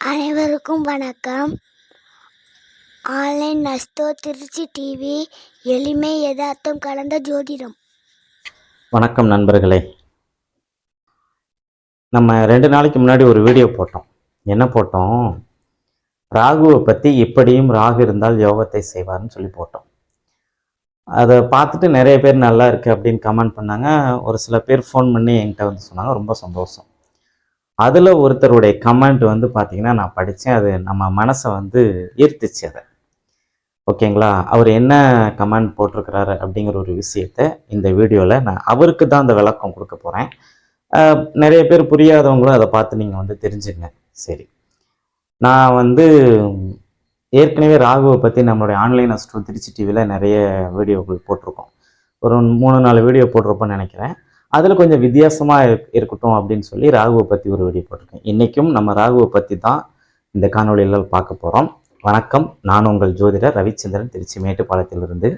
அனைவருக்கும் வணக்கம். Online நஸ்தோ Trichy TV எளிமை யதார்த்தம் கலந்த ஜோதிடம். வணக்கம் நண்பர்களே. நம்ம ரெண்டு நாளைக்கு முன்னாடி ஒரு வீடியோ போட்டோம். என்ன போட்டோம்? ராகுவை பற்றி இப்படியும் ராகு இருந்தால் யோகத்தை செய்வார்னு சொல்லி போட்டோம். அதை பார்த்துட்டு நிறைய பேர் நல்லா இருக்கு அப்படின்னு கமெண்ட் பண்ணாங்க. ஒரு சில பேர் ஃபோன் பண்ணி என்கிட்ட வந்து சொன்னாங்க. ரொம்ப சந்தோஷம். அதில் ஒருத்தருடைய கமெண்ட் வந்து பார்த்தீங்கன்னா நான் படித்தேன் அது நம்ம மனசை வந்து ஈர்த்துச்சு அதை. ஓகேங்களா? அவர் என்ன கமெண்ட் போட்டிருக்கிறாரு அப்படிங்கிற ஒரு விஷயத்த இந்த வீடியோவில் நான் அவருக்கு தான் அந்த விளக்கம் கொடுக்க போகிறேன் நிறைய பேர் புரியாதவங்களும் அதை பார்த்து நீங்கள் வந்து தெரிஞ்சுங்க சரி. நான் வந்து ஏற்கனவே ராகுவை பற்றி நம்மளுடைய ஆன்லைன் அஸ்ட்ரோ திருச்சி டிவியில் நிறைய வீடியோக்கள் போட்டிருக்கோம். ஒரு மூணு நாலு வீடியோ போட்டிருப்போன்னு நினைக்கிறேன். அதில் கொஞ்சம் வித்தியாசமாக இருக் இருக்கட்டும் அப்படின்னு சொல்லி ராகுவை பற்றி ஒரு வீடியோ போட்டிருக்கேன். இன்றைக்கும் நம்ம ராகுவை பற்றி தான் இந்த காணொலியில் பார்க்க போகிறோம் வணக்கம். நான் உங்கள் ஜோதிடர் ரவிச்சந்திரன் திருச்சி மேட்டுப்பாளையத்திலிருந்து.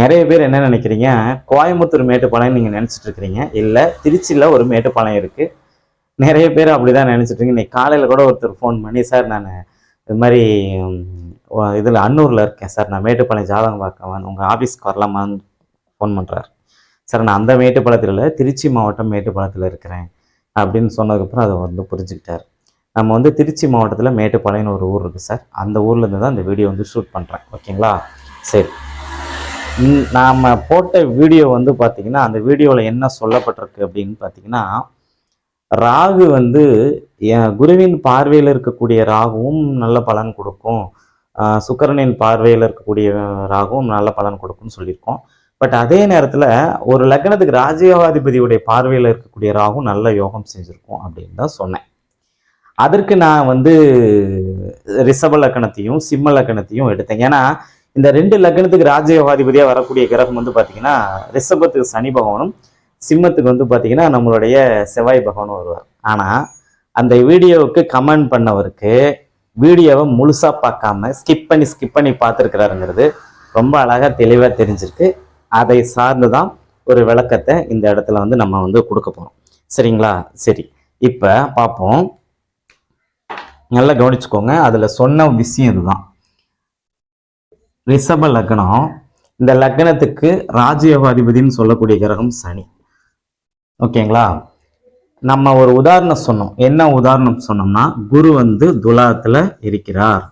நிறைய பேர் என்ன நினைக்கிறீங்க? கோயம்புத்தூர் மேட்டுப்பாளையம் நீங்கள் நினச்சிட்டு இருக்கிறீங்க. இல்லை திருச்சியில் ஒரு மேட்டுப்பாளையம் இருக்குது நிறைய பேர் அப்படி தான் நினச்சிட்ருங்க இன்னைக்கு காலையில் கூட ஒருத்தர் ஃபோன் பண்ணி சார் நான் இது மாதிரி இதில் அன்னூரில் இருக்கேன். சார் நான் மேட்டுப்பாளையம் ஜாதகம் பார்க்க உங்கள் ஆஃபீஸ்க்கு வரலாமான்னு ஃபோன் பண்ணுறாரு சார் நான் அந்த மேட்டுப்பாளையத்தில் இல்லை திருச்சி மாவட்டம் மேட்டுப்பாளையத்தில் இருக்கிறேன் அப்படின்னு சொன்னதுக்கப்புறம் அதை வந்து புரிஞ்சுக்கிட்டார். நம்ம வந்து திருச்சி மாவட்டத்தில் மேட்டுப்பாளையம்னு ஒரு ஊர் இருக்குது சார். அந்த ஊர்லேருந்து தான் இந்த வீடியோ வந்து ஷூட் பண்ணுறேன் ஓகேங்களா? சரி. நாம் போட்ட வீடியோ வந்து பார்த்திங்கன்னா அந்த வீடியோவில் என்ன சொல்லப்பட்டிருக்கு அப்படின்னு பார்த்தீங்கன்னா ராகு வந்து என் குருவின் பார்வையில் இருக்கக்கூடிய ராகுவும் நல்ல பலன் கொடுக்கும். சுக்கரனின் பார்வையில் இருக்கக்கூடிய ராகுவும் நல்ல பலன் கொடுக்கும்னு சொல்லியிருக்கோம். பட் அதே நேரத்தில் ஒரு லக்னத்துக்கு ராஜயோகாதிபதியுடைய பார்வையில் இருக்கக்கூடிய ராகும் நல்ல யோகம் செஞ்சுருக்கும் அப்படின்னு தான் சொன்னேன். அதற்கு நான் வந்து ரிஷப லக்கணத்தையும் சிம்ம லக்கணத்தையும் எடுத்தேன். ஏன்னா இந்த ரெண்டு லக்னத்துக்கு ராஜயோகாதிபதியாக வரக்கூடிய கிரகம் வந்து பார்த்தீங்கன்னா ரிஷபத்துக்கு சனி பகவானும் சிம்மத்துக்கு வந்து பார்த்தீங்கன்னா நம்மளுடைய செவ்வாய் பகவானும் வருவார். ஆனால் அந்த வீடியோவுக்கு கமெண்ட் பண்ணவருக்கு வீடியோவை முழுசாக பார்க்காம ஸ்கிப் பண்ணி ஸ்கிப் பண்ணி பார்த்துருக்கிறாருங்கிறது ரொம்ப அழகாக தெளிவாக தெரிஞ்சிருக்கு. அதை சார்ந்து தான் ஒரு விளக்கத்தை இந்த இடத்துல வந்து நம்ம வந்து கொடுக்க போகிறோம் சரிங்களா? சரி. இப்போ பார்ப்போம். நல்லா கவனிச்சுக்கோங்க. அதில் சொன்ன விஷயம் இதுதான். ரிஷப லக்னம் இந்த லக்னத்துக்கு ராஜயோகாதிபதினு சொல்லக்கூடிய கிரகம் சனி. ஓகேங்களா? நம்ம ஒரு உதாரணம் சொன்னோம். என்ன உதாரணம் சொன்னோம்னா குரு வந்து துலாத்தில் இருக்கிறார்.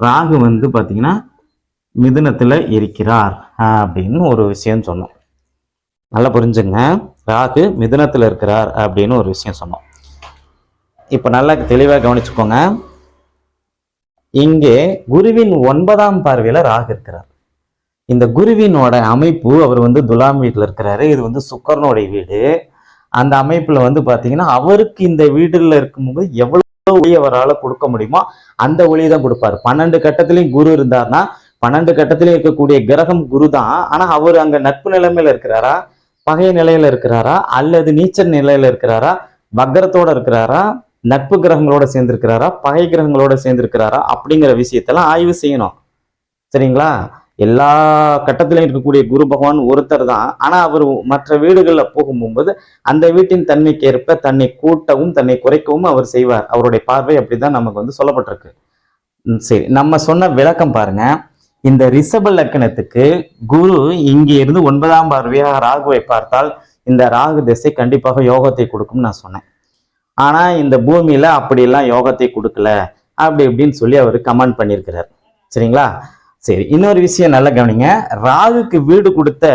ராகு வந்து பார்த்தீங்கன்னா மிதுனத்துல இருக்கிறார் அப்படின்னு ஒரு விஷயம் சொன்னோம். நல்லா புரிஞ்சுங்க. ராகு மிதுனத்துல இருக்கிறார் அப்படின்னு ஒரு விஷயம் சொன்னோம். இப்போ நல்லா தெளிவாக கவனிச்சுக்கோங்க. இங்கே குருவின் ஒன்பதாம் பார்வையில ராகு இருக்கிறார். இந்த குருவினோட அமைப்பு அவர் வந்து துலாம் வீட்டில் இருக்கிறாரு. இது வந்து சுக்கரனுடைய வீடு. அந்த அமைப்புல வந்து பாத்தீங்கன்னா அவருக்கு இந்த வீடுல இருக்கும்போது எவ்வளவு ஒளி அவரால் கொடுக்க முடியுமோ அந்த ஒளியை தான் கொடுப்பாரு. பன்னெண்டு கட்டத்திலையும் குரு இருந்தார்னா பன்னெண்டு கட்டத்திலையும் இருக்கக்கூடிய கிரகம் குரு தான் ஆனா அவர் அங்க நட்பு நிலைமையில இருக்கிறாரா? பகை நிலையில இருக்கிறாரா? அல்லது நீச்சல் நிலையில இருக்கிறாரா? வக்கரத்தோட இருக்கிறாரா? நட்பு கிரகங்களோட சேர்ந்திருக்கிறாரா? பகை கிரகங்களோட சேர்ந்திருக்கிறாரா? அப்படிங்கிற விஷயத்தெல்லாம் ஆய்வு செய்யணும். சரிங்களா? எல்லா கட்டத்திலையும் இருக்கக்கூடிய குரு பகவான் ஒருத்தர் தான். ஆனால் அவர் மற்ற வீடுகளில் போகும்போது அந்த வீட்டின் தன்மைக்கு ஏற்ப தன்னை கூட்டவும் தன்னை குறைக்கவும் அவர் செய்வார். அவருடைய பார்வை அப்படிதான் நமக்கு வந்து சொல்லப்பட்டிருக்கு. ம், சரி. நம்ம சொன்ன விளக்கம் பாருங்கள் இந்த ரிஷப லக்கணத்துக்கு குரு இங்கே இருந்து ஒன்பதாம் பார்வையாக ராகுவை பார்த்தால் இந்த ராகு திசை கண்டிப்பாக யோகத்தை கொடுக்கும்னு நான் சொன்னேன். ஆனா இந்த பூமியில அப்படியெல்லாம் யோகத்தை கொடுக்கல அப்படி இப்படின்னு சொல்லி அவர் கமெண்ட் பண்ணியிருக்கிறார். சரிங்களா? சரி இன்னொரு விஷயம் நல்லா கவனிங்க. ராகுக்கு வீடு கொடுத்த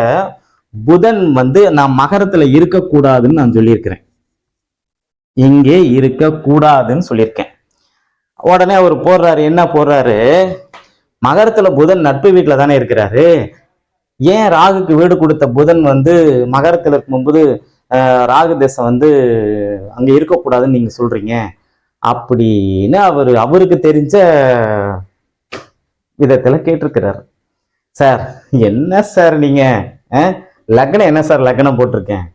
புதன் வந்து நான் மகரத்துல இருக்கக்கூடாதுன்னு நான் சொல்லியிருக்கிறேன். இங்கே இருக்கக்கூடாதுன்னு சொல்லியிருக்கேன். உடனே அவர் போடுறாரு என்ன போடுறாரு? மகரத்துல புதன் நட்பு வீட்டில் தானே இருக்கிறாரு. ஏன் ராகுக்கு வீடு கொடுத்த புதன் வந்து மகரத்தில் இருக்கும்போது ராகு தேசம் வந்து அங்கே இருக்கக்கூடாதுன்னு நீங்க சொல்றீங்க. அப்படின்னு அவர் அவருக்கு தெரிஞ்ச விதத்தில் கேட்டிருக்கிறார். சார் என்ன சார் நீங்க? லக்னம் என்ன சார் லக்னம் போட்டிருக்கேன்?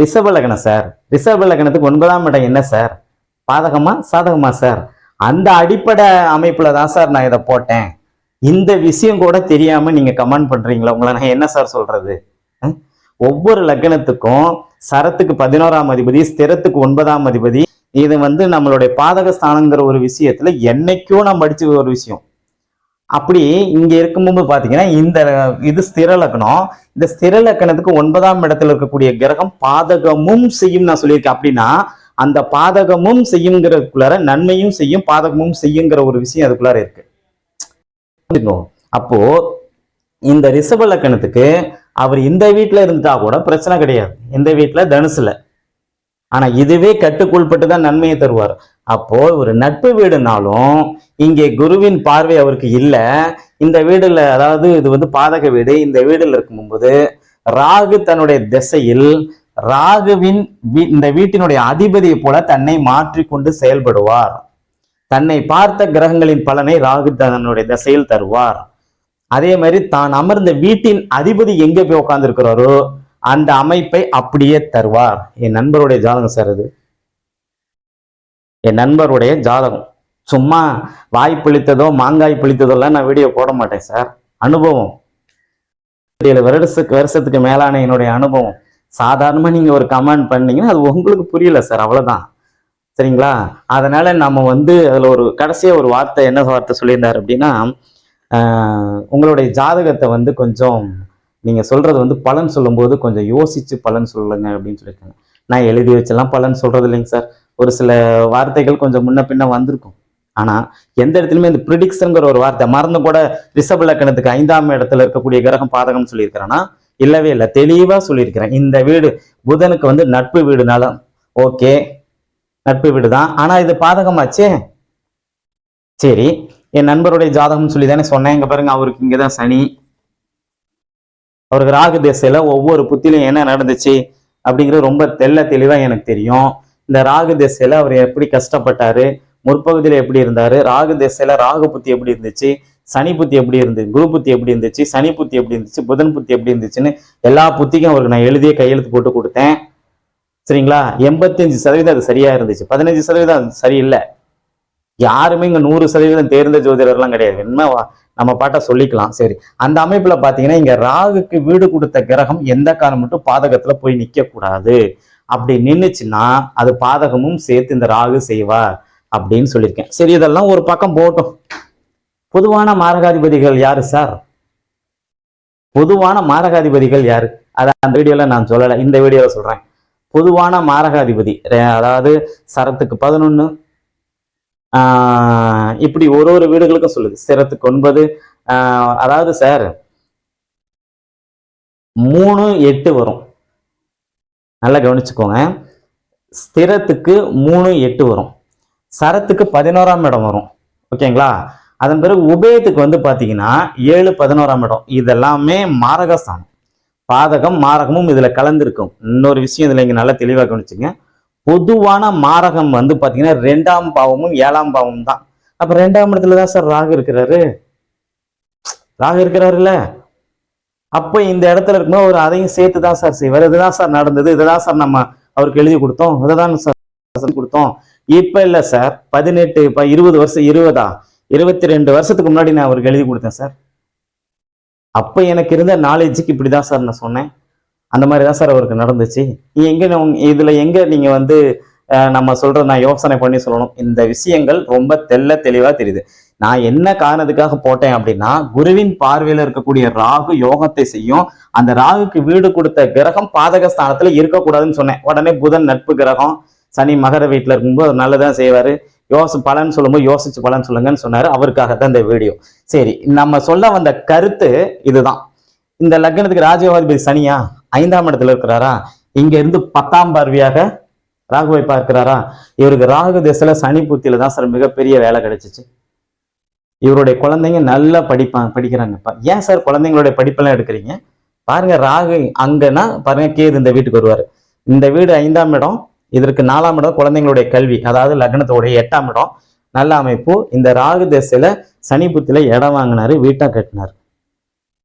ரிஷப லக்னம் சார். ரிஷப லக்னத்துக்கு ஒன்பதாம் இடம் என்ன சார்? பாதகமா சாதகமா சார்? அந்த அடிப்படை அமைப்புல தான் சார் நான் இதை போட்டேன். இந்த விஷயம் கூட தெரியாம நீங்க கமெண்ட் பண்றீங்களா? உங்களை நான் என்ன சார் சொல்றது? ஒவ்வொரு லக்னத்துக்கும் சரத்துக்கு பதினோராம் அதிபதி ஸ்திரத்துக்கு ஒன்பதாம் அதிபதி இது வந்து நம்மளுடைய பாதக ஸ்தானங்கிற ஒரு விஷயத்துல என்னைக்கும் நான் படிச்ச ஒரு விஷயம். அப்படி இங்க இருக்கும்போது பாத்தீங்கன்னா இந்த இது ஸ்திர லக்னம் இந்த ஸ்திர லக்னத்துக்கு ஒன்பதாம் இடத்துல இருக்கக்கூடிய கிரகம் பாதகமும் செய்யும் நான் சொல்லியிருக்கேன். அப்படின்னா அந்த பாதகமும் செய்யுங்கிறதுக்குள்ளார நன்மையும் செய்யும் பாதகமும் செய்யுங்கிற ஒரு விஷயம் அதுக்குள்ளார இருக்கு. அப்போ இந்த ரிஷப லக்கணத்துக்கு அவர் இந்த வீட்டில் இருந்துட்டா கூட பிரச்சனை கிடையாது. இந்த வீட்டில் தனுசுல. ஆனால் இதுவே கட்டுக்குள்பட்டு தான் நன்மையை தருவார். அப்போ ஒரு நட்பு வீடுனாலும் இங்கே குருவின் பார்வை அவருக்கு இல்லை. இந்த வீடுல அதாவது இது வந்து பாதக வீடு இந்த வீடுல இருக்கும்போது ராகு தன்னுடைய திசையில் ராகுவின் வீ- இந்த வீட்டினுடைய அதிபதியை போல தன்னை மாற்றிக்கொண்டு செயல்படுவார். தன்னை பார்த்த கிரகங்களின் பலனை ராகு தன்னுடைய திசையில் தருவார். அதே மாதிரி தான் அமர்ந்த வீட்டின் அதிபதி எங்க போய் உட்கார்ந்துருக்கிறாரோ அந்த அமைப்பை அப்படியே தருவார். என் நண்பருடைய ஜாதகம் சார் இது. என் நண்பருடைய ஜாதகம். சும்மா வாய் புளித்ததோ மாங்காய் புளித்ததோலாம் நான் வீடியோ போட மாட்டேன் சார். அனுபவம். ஏழு வருடத்துக்கு வருஷத்துக்கு மேலான என்னுடைய அனுபவம். சாதாரணமா நீங்க ஒரு கமெண்ட் பண்ணீங்கன்னா அது உங்களுக்கு புரியல சார் அவ்வளவுதான். சரிங்களா அதனால் நம்ம வந்து அதில் ஒரு கடைசியாக ஒரு வார்த்தை என்ன வார்த்தை சொல்லியிருந்தார் அப்படின்னா உங்களுடைய ஜாதகத்தை வந்து கொஞ்சம் நீங்கள் சொல்கிறது வந்து பலன் சொல்லும்போது கொஞ்சம் யோசித்து பலன் சொல்லுங்க அப்படின்னு சொல்லியிருக்காங்க. நான் எழுதி வச்செல்லாம் பலன் சொல்கிறது இல்லைங்க சார். ஒரு சில வார்த்தைகள் கொஞ்சம் முன்ன பின்ன வந்திருக்கும். ஆனால் எந்த இடத்துலையுமே இந்த ப்ரிடிக்ஷனுங்கிற ஒரு வார்த்தை மறந்து கூட ரிஷப லக்கணத்துக்கு ஐந்தாம் இடத்துல இருக்கக்கூடிய கிரகம் பாதகம்னு சொல்லியிருக்கிறேன்னா இல்லவே இல்லை. தெளிவாக சொல்லியிருக்கிறேன் இந்த வீடு புதனுக்கு வந்து நட்பு வீடுனால ஓகே. நட்பு வீடு தான் ஆனா இது பாதகமாச்சே? சரி என் நண்பருடைய ஜாதகம் சொல்லி தானே சொன்னேன். இங்க பாருங்க அவருக்கு இங்கதான் சனி. அவருக்கு ராகு திசையில ஒவ்வொரு புத்திலையும் என்ன நடந்துச்சு அப்படிங்கிறது ரொம்ப தெள்ள தெளிவா எனக்கு தெரியும். இந்த ராகு திசையில அவர் எப்படி கஷ்டப்பட்டாரு முற்பகுதியில எப்படி இருந்தாரு ராகு திசையில ராகு புத்தி எப்படி இருந்துச்சு சனி புத்தி எப்படி இருந்துச்சு குரு புத்தி எப்படி இருந்துச்சு சனி புத்தி எப்படி இருந்துச்சு புதன் புத்தி எப்படி இருந்துச்சுன்னு எல்லா புத்திக்கும் அவருக்கு நான் எழுதிய கையெழுத்து போட்டு கொடுத்தேன். சரிங்களா? எண்பத்தஞ்சு சதவீதம் அது சரியா இருந்துச்சு. பதினஞ்சு சதவீதம் அது சரியில்லை. யாருமே இங்க நூறு சதவீதம் தேர்ந்த ஜோதிடர்லாம் கிடையாது. என்ன வா- நம்ம பாட்டை சொல்லிக்கலாம். சரி. அந்த அமைப்புல பாத்தீங்கன்னா இங்க ராகுக்கு வீடு கொடுத்த கிரகம் எந்த காலம் மட்டும் பாதகத்துல போய் நிக்க கூடாது அப்படி நின்றுச்சுன்னா அது பாதகமும் சேர்த்து இந்த ராகு செய்வார் அப்படின்னு சொல்லியிருக்கேன். சரி இதெல்லாம் ஒரு பக்கம் போட்டோம் பொதுவான மாரகாதிபதிகள் யாரு சார்? பொதுவான மாரகாதிபதிகள் யாரு? அத அந்த வீடியோல நான் சொல்லலை. இந்த வீடியோவில் சொல்றேன். பொதுவான மாரகாதிபதி. அதாவது சரத்துக்கு பதினொன்று இப்படி ஒரு ஒரு வீடுகளுக்கும் சொல்லுது. சிரத்துக்கு ஒன்பது அதாவது சார் மூணு எட்டு வரும். நல்லா கவனிச்சுக்கோங்க. ஸ்திரத்துக்கு மூணு எட்டு வரும். சரத்துக்கு பதினோராம் இடம் வரும். ஓகேங்களா? அதன் பிறகு உபயத்துக்கு வந்து பார்த்தீங்கன்னா ஏழு பதினோராம் இடம். இதெல்லாமே மாரகஸ்தானம். பாதகம் மாரகமும் இதுல கலந்துருக்கும். இன்னொரு விஷயம் இதுல இங்கே நல்லா தெளிவாக கவனிச்சுங்க. பொதுவான மாரகம் வந்து பாத்தீங்கன்னா ரெண்டாம் பாவமும் ஏழாம் பாவமும் தான். அப்போ ரெண்டாம் இடத்துல தான் சார் ராகு இருக்கிறாரு? ராகு இருக்கிறாருல்ல? அப்போ இந்த இடத்துல இருக்கும்போது அவர் அதையும் சேர்த்து தான் சார் செய்வார். இதுதான் சார் நடந்தது. இதுதான் சார் நம்ம அவருக்கு எழுதி கொடுத்தோம். இதுதான் சார் கொடுத்தோம். இப்ப இல்லை சார். பதினெட்டு இப்போ இருபது வருஷம் இருபதா? இருபத்தி ரெண்டு வருஷத்துக்கு முன்னாடி நான் அவருக்கு எழுதி கொடுத்தேன் சார். அப்ப எனக்கு இருந்த நாலேஜுக்கு இப்படிதான் சார் நான் சொன்னேன். அந்த மாதிரி தான் சார் அவருக்கு நடந்துச்சு. நீ எங்க எங்கே இதுல எங்க நீங்க வந்து நம்ம சொல்ற நான் யோசனை பண்ணி சொல்லணும். இந்த விஷயங்கள் ரொம்ப தெள்ள தெளிவா தெரியுது. நான் என்ன காரணத்துக்காக போட்டேன் அப்படின்னா குருவின் பார்வையில இருக்கக்கூடிய ராகு யோகத்தை செய்யும். அந்த ராகுக்கு வீடு கொடுத்த கிரகம் பாதக ஸ்தானத்துல இருக்கக்கூடாதுன்னு சொன்னேன். உடனே புதன் நட்பு கிரகம். சனி மகர வீட்டில் இருக்கும்போது நல்லதான் செய்வாரு. யோசி பலன் சொல்லும்போது யோசிச்சு பலன் சொல்லுங்கன்னு சொன்னாரு. அவருக்காக தான் இந்த வீடியோ. சரி நம்ம சொல்ல வந்த கருத்து இதுதான். இந்த லக்னத்துக்கு ராஜயோகாதிபதி சனியா ஐந்தாம் இடத்துல இருக்கிறாரா? இங்க இருந்து பத்தாம் பார்வையாக ராகுவை பார்க்கிறாரா? இவருக்கு ராகு திசையில சனி புத்தியில தான் சார் மிகப்பெரிய வேலை கிடைச்சிச்சு. இவருடைய குழந்தைங்க நல்லா படிப்பாங்க படிக்கிறாங்கப்பா ஏன் சார் குழந்தைங்களுடைய படிப்பெல்லாம் எடுக்கிறீங்க? பாருங்க ராகு அங்கன்னா பாருங்க கேது இந்த வீட்டுக்கு வருவாரு. இந்த வீடு ஐந்தாம் இடம். இதற்கு நாலாம் இடம் குழந்தைங்களுடைய கல்வி அதாவது லக்னத்தோடைய எட்டாம் இடம். நல்ல அமைப்பு. இந்த ராகு திசையில சனி புத்தியில இடம் வாங்கினாரு வீட்டா கட்டினார்.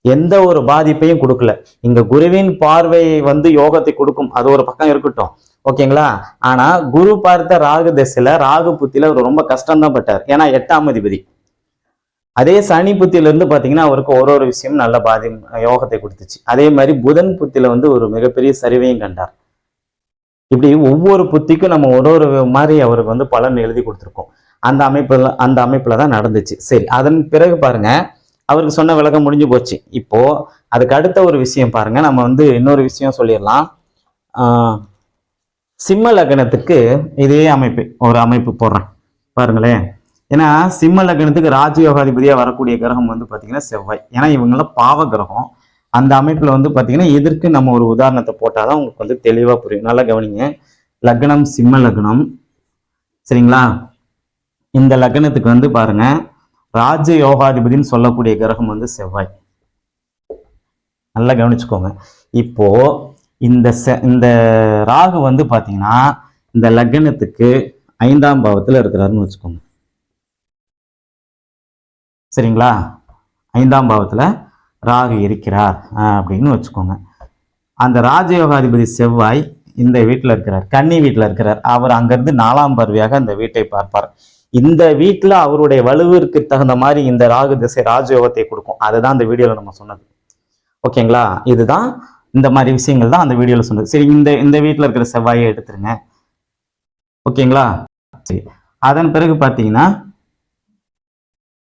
எந்த ஒரு பாதிப்பையும் கொடுக்கல. இங்க குருவின் பார்வை வந்து யோகத்தை கொடுக்கும். அது ஒரு பக்கம் இருக்கட்டும். ஓகேங்களா? ஆனா குரு பார்த்த ராகு திசையில ராகு புத்தியில அவர் ரொம்ப கஷ்டம் தான் பட்டார். ஏன்னா எட்டாம் அதிபதி. அதே சனி புத்தியில இருந்து பாத்தீங்கன்னா அவருக்கு ஒரு ஒரு விஷயம் நல்ல பாதி யோகத்தை கொடுத்துச்சு. அதே மாதிரி புதன் புத்தியில வந்து ஒரு மிகப்பெரிய சரிவையும் கண்டார். இப்படி ஒவ்வொரு புத்திக்கும் நம்ம ஒரு ஒரு மாதிரி அவருக்கு வந்து பலன் எழுதி கொடுத்துருக்கோம். அந்த அமைப்பில் அந்த அமைப்பில் தான் நடந்துச்சு. சரி அதன் பிறகு பாருங்க அவருக்கு சொன்ன விளக்கம் முடிஞ்சு போச்சு. இப்போ அதுக்கு அடுத்த ஒரு விஷயம் பாருங்க நம்ம வந்து இன்னொரு விஷயம் சொல்லிடலாம். சிம்ம லக்னத்துக்கு இதே அமைப்பு ஒரு அமைப்பு போடுறேன். பாருங்களேன். ஏன்னா சிம்ம லக்னத்துக்கு ராஜயோகாதிபதியாக வரக்கூடிய கிரகம் வந்து பார்த்தீங்கன்னா செவ்வாய். ஏன்னா இவங்களாம் பாவ கிரகம். அந்த அமைப்பில் வந்து பார்த்தீங்கன்னா எதற்கு நம்ம ஒரு உதாரணத்தை போட்டால் தான் உங்களுக்கு வந்து தெளிவாக புரியும். நல்லா கவனிங்க. லக்னம் சிம்ம லக்னம். சரிங்களா? இந்த லக்னத்துக்கு வந்து பாருங்க ராஜ யோகாதிபதினு சொல்லக்கூடிய கிரகம் வந்து செவ்வாய். நல்லா கவனிச்சுக்கோங்க. இப்போ இந்த செ- இந்த ராகு வந்து பார்த்தீங்கன்னா இந்த லக்னத்துக்கு ஐந்தாம் பாவத்தில் இருக்கிறாருன்னு வச்சுக்கோங்க. சரிங்களா? ஐந்தாம் பாவத்தில் ராகு இருக்கிறார் அப்படின்னு வச்சுக்கோங்க. அந்த ராஜயோகாதிபதி செவ்வாய் இந்த வீட்டில் இருக்கிறார் கன்னி வீட்டில் இருக்கிறார். அவர் அங்கிருந்து நாலாம் பார்வையாக அந்த வீட்டை பார்ப்பார். இந்த வீட்டில் அவருடைய வலுவிற்கு தகுந்த மாதிரி இந்த ராகு திசை ராஜயோகத்தை கொடுக்கும். அதுதான் இந்த வீடியோவில் நம்ம சொன்னது. ஓகேங்களா? இதுதான் இந்த மாதிரி விஷயங்கள் தான் அந்த வீடியோவில் சொன்னது. சரி இந்த இந்த வீட்டில் இருக்கிற செவ்வாயை எடுத்துருங்க. ஓகேங்களா? சரி. அதன் பிறகு பார்த்தீங்கன்னா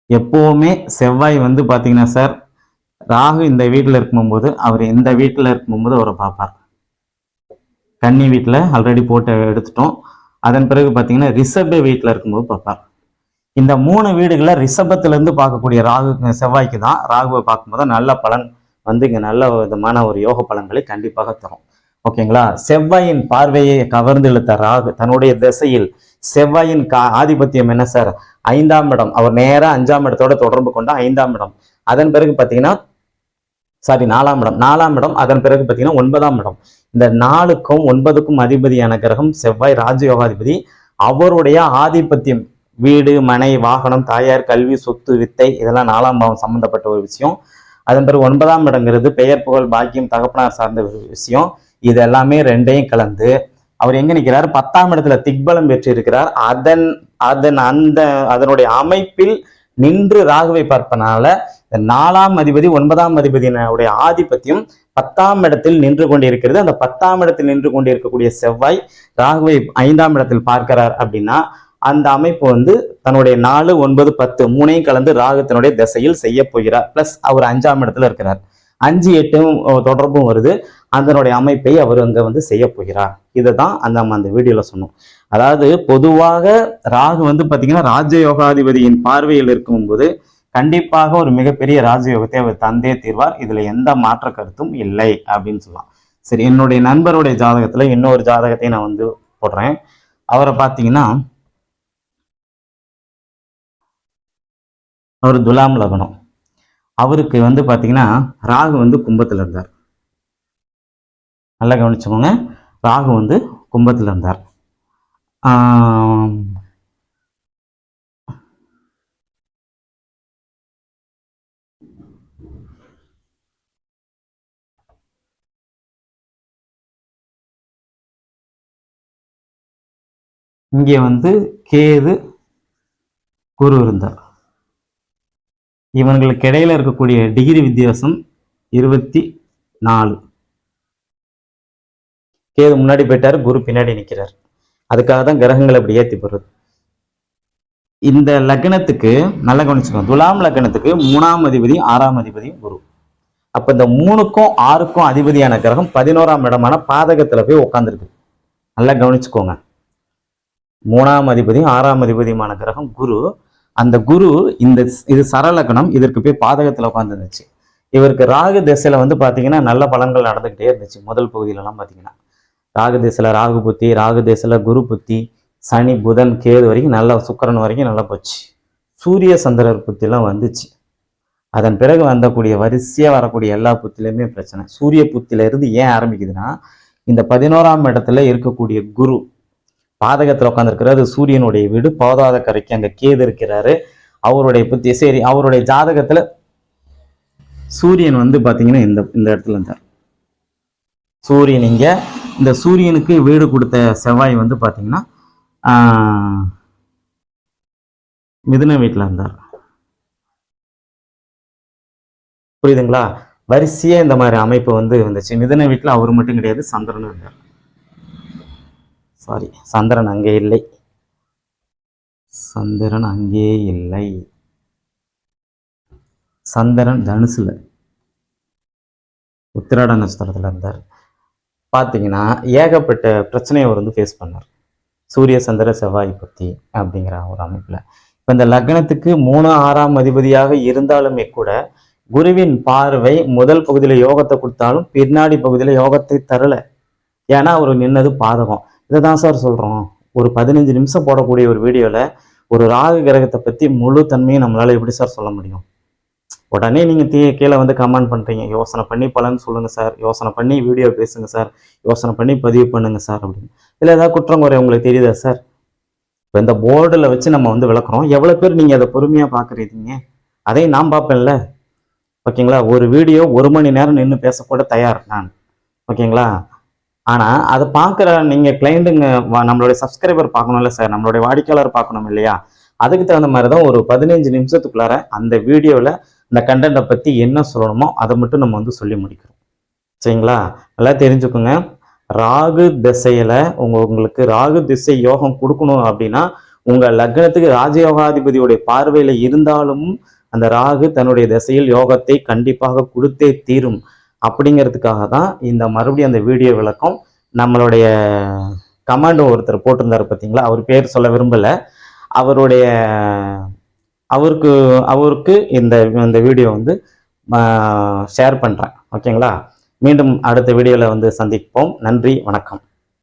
எப்போவுமே செவ்வாய் வந்து பார்த்தீங்கன்னா சார் ராகு இந்த வீட்டில் இருக்கும்போது அவர் இந்த வீட்டில் இருக்கும்போது அவரை பார்ப்பார். கன்னி வீட்டில் ஆல்ரெடி போட்டு எடுத்துட்டோம். அதன் பிறகு பார்த்தீங்கன்னா ரிஷப வீட்டில் இருக்கும்போது பார்ப்பார். இந்த மூணு வீடுகளில் ரிஷபத்திலேருந்து பார்க்கக்கூடிய ராகு செவ்வாய்க்கு தான் ராகுவை பார்க்கும்போது நல்ல பலன் வந்து இங்கே நல்ல விதமான ஒரு யோக பலன்களை கண்டிப்பாக தரும். ஓகேங்களா? செவ்வாயின் பார்வையை கவர்ந்து இழுத்த ராகு தன்னுடைய திசையில் செவ்வாயின் கா ஆதிபத்தியம் என்ன சார்? ஐந்தாம் இடம். அவர் நேராக அஞ்சாம் இடத்தோட தொடர்பு கொண்ட ஐந்தாம் இடம். அதன் பிறகு பார்த்தீங்கன்னா சாரி நாலாம் இடம். நாலாம் இடம் அதன் பிறகு பார்த்தீங்கன்னா ஒன்பதாம் இடம். இந்த நாலுக்கும் ஒன்பதுக்கும் அதிபதியான கிரகம் செவ்வாய் ராஜயோகாதிபதி. அவருடைய ஆதிபத்தியம் வீடு மனை வாகனம் தாயார் கல்வி சொத்து வித்தை இதெல்லாம் நாலாம் பாவம் சம்பந்தப்பட்ட ஒரு விஷயம். அதன் பிறகு ஒன்பதாம் இடங்கிறது பெயர் புகழ் பாக்கியம் தகப்பனார் சார்ந்த விஷயம். இது எல்லாமே ரெண்டையும் கலந்து அவர் எங்க நிற்கிறார் பத்தாம் இடத்துல திக்பலம் பெற்றிருக்கிறார். அதன் அதன் அந்த அதனுடைய அமைப்பில் நின்று ராகுவை பார்ப்பனால நாலாம் அதிபதி ஒன்பதாம் அதிபதியினுடைய ஆதிபத்தியம் பத்தாம் இடத்தில் நின்று கொண்டிருக்கிறது. அந்த பத்தாம் இடத்தில் நின்று கொண்டிருக்கக்கூடிய செவ்வாய் ராகுவை ஐந்தாம் இடத்தில் பார்க்கிறார் அப்படின்னா அந்த அமைப்பு வந்து தன்னுடைய நாலு ஒன்பது பத்து மூணையும் கலந்து ராகு தன்னுடைய திசையில் செய்ய போகிறார். பிளஸ் அவர் அஞ்சாம் இடத்துல இருக்கிறார். அஞ்சு எட்டும் தொடர்பும் வருது. அதனுடைய அமைப்பை அவர் அங்கே வந்து செய்ய போகிறார். இதை தான் அந்த நம்ம அந்த வீடியோவில் சொன்னோம். அதாவது பொதுவாக ராகு வந்து பார்த்திங்கன்னா ராஜயோகாதிபதியின் பார்வையில் இருக்கும்போது கண்டிப்பாக ஒரு மிகப்பெரிய ராஜயோகத்தை அவர் தந்தே தீர்வார். இதில் எந்த மாற்ற கருத்தும் இல்லை அப்படின்னு சொல்லலாம். சரி என்னுடைய நண்பருடைய ஜாதகத்தில் இன்னொரு ஜாதகத்தை நான் வந்து போடுறேன். அவரை பார்த்தீங்கன்னா அவர் துலாம் லக்னம். அவருக்கு வந்து பார்த்தீங்கன்னா ராகு வந்து கும்பத்தில் இருந்தார். நல்லா கவனிச்சுக்கோங்க. ராகு வந்து கும்பத்தில் இருந்தார். இங்கே வந்து கேது குரு இருந்தார். இவங்களுக்கு இடையில இருக்கக்கூடிய டிகிரி வித்தியாசம் இருபத்தி நாலு கேது முன்னாடி போயிட்டாரு குரு பின்னாடி நிற்கிறார் அதுக்காக தான் கிரகங்கள் அப்படி ஏற்றி போடுறது. இந்த லக்னத்துக்கு நல்லா கவனிச்சுக்கோங்க துலாம் லக்னத்துக்கு மூணாம் அதிபதி ஆறாம் அதிபதி குரு. அப்ப இந்த மூணுக்கும் ஆறுக்கும் அதிபதியான கிரகம் பதினோராம் இடமான பாதகத்துல போய் உட்காந்துருக்கு நல்லா கவனிச்சுக்கோங்க. மூணாம் அதிபதியும் ஆறாம் அதிபதியுமான கிரகம் குரு அந்த குரு இந்த இது சரலக்கணம் இதற்கு போய் பாதகத்தில் உட்காந்துருந்துச்சு இவருக்கு ராகு திசையில வந்து பார்த்தீங்கன்னா நல்ல பலன்கள் நடந்துக்கிட்டே இருந்துச்சு முதல் பகுதியிலலாம் பார்த்தீங்கன்னா ராகு திசையில ராகு புத்தி ராகு திசையில குரு புத்தி சனி புதன் கேது வரைக்கும் நல்லா சுக்கிரன் வரைக்கும் நல்லா போச்சு. சூரிய சந்திரர் புத்திலாம் வந்துச்சு. அதன் பிறகு வந்தக்கூடிய வரிசையாக வரக்கூடிய எல்லா புத்திலையுமே பிரச்சனை. சூரிய புத்தியிலேருந்து ஏன் ஆரம்பிக்குதுன்னா இந்த பதினோராம் இடத்துல இருக்கக்கூடிய குரு பாதகத்தில் உட்காந்துருக்கிறாரு சூரியனுடைய வீடு. போதாத கரைக்கு அங்கே கேது இருக்கிறாரு. அவருடைய புத்தி சரி அவருடைய ஜாதகத்தில் சூரியன் வந்து பார்த்தீங்கன்னா இந்த இந்த இடத்துல இருந்தார். சூரியன் இங்கே இந்த சூரியனுக்கு வீடு கொடுத்த செவ்வாய் வந்து பார்த்தீங்கன்னா மிதுன வீட்டில் இருந்தார். புரியுதுங்களா? வரிசையாக இந்த மாதிரி அமைப்பு வந்து வந்துச்சு. மிதன வீட்டில் அவர் மட்டும் கிடையாது சந்திரனும் இருந்தார். சாரி சந்திரன் அங்கே இல்லை. சந்திரன் அங்கே இல்லை. சந்திரன் தனுசுல. உத்திராட நட்சத்திரத்தில் இருந்தார். பார்த்தீங்கன்னா ஏகப்பட்ட பிரச்சனையை அவர் வந்து ஃபேஸ் பண்ணார். சூரிய சந்திர செவ்வாய் பற்றி அப்படிங்கிற ஒரு அமைப்பில். இப்போ இந்த லக்னத்துக்கு மூணு ஆறாம் அதிபதியாக இருந்தாலுமே கூட குருவின் பார்வை முதல் பகுதியில் யோகத்தை கொடுத்தாலும் பின்னாடி பகுதியில் யோகத்தை தரலை. ஏன்னா அவர் நின்னது பாதகம். இதை தான் சார் சொல்கிறோம் ஒரு பதினஞ்சு நிமிஷம் போடக்கூடிய ஒரு வீடியோவில் ஒரு ராகு கிரகத்தை பற்றி முழு தன்மையை நம்மளால் எப்படி சார் சொல்ல முடியும்? உடனே நீங்கள் தீ கீழே வந்து கமெண்ட் பண்ணுறீங்க யோசனை பண்ணி பலன்னு சொல்லுங்கள் சார் யோசனை பண்ணி வீடியோ பேசுங்க சார் யோசனை பண்ணி பதிவு பண்ணுங்கள் சார் அப்படின்னு. இல்லை ஏதாவது குற்றம் குறை உங்களுக்கு தெரியுதா சார் இப்போ இந்த போர்டில் வச்சு நம்ம வந்து விளக்குறோம். எவ்வளோ பேர் நீங்கள் அதை பொறுமையாக பார்க்குறீங்க அதையும் நான் பார்ப்பேன்ல. ஓகேங்களா ஒரு வீடியோ ஒரு மணி நேரம் நின்று பேசக்கூட தயார் நான். ஓகேங்களா ஆனால் அதை பார்க்குற நீங்கள் கிளைண்ட்டுங்க நம்மளுடைய சப்ஸ்கிரைபர் பார்க்கணும்ல சார் நம்மளுடைய வாடிக்கையாளர் பார்க்கணும் இல்லையா? அதுக்கு தகுந்த மாதிரி தான் ஒரு பதினஞ்சு நிமிஷத்துக்குள்ளார அந்த வீடியோவில் அந்த கண்டென்ட்டை பற்றி என்ன சொல்லணுமோ அதை மட்டும் நம்ம வந்து சொல்லி முடிக்கிறோம். சரிங்களா? நல்லா தெரிஞ்சுக்கோங்க. ராகு திசையில் உங்கள் உங்களுக்கு ராகு திசை யோகம் கொடுக்கணும் அப்படின்னா உங்கள் லக்னத்துக்கு ராஜயோகாதிபதியுடைய பார்வையில் இருந்தாலும் அந்த ராகு தன்னுடைய திசையில் யோகத்தை கண்டிப்பாக கொடுத்தே தீரும். அப்படிங்கிறதுக்காக தான் இந்த மறுபடியும் அந்த வீடியோ விளக்கம். நம்மளுடைய கமாண்டோ ஒருத்தர் போட்டிருந்தாரு பார்த்தீங்களா அவர் பேர் சொல்ல விரும்பலை. அவருடைய அவருக்கு அவருக்கு இந்த இந்த வீடியோ வந்து ஷேர் பண்ணுறேன் ஓகேங்களா? மீண்டும் அடுத்த வீடியோவில் வந்து சந்திப்போம். நன்றி வணக்கம்.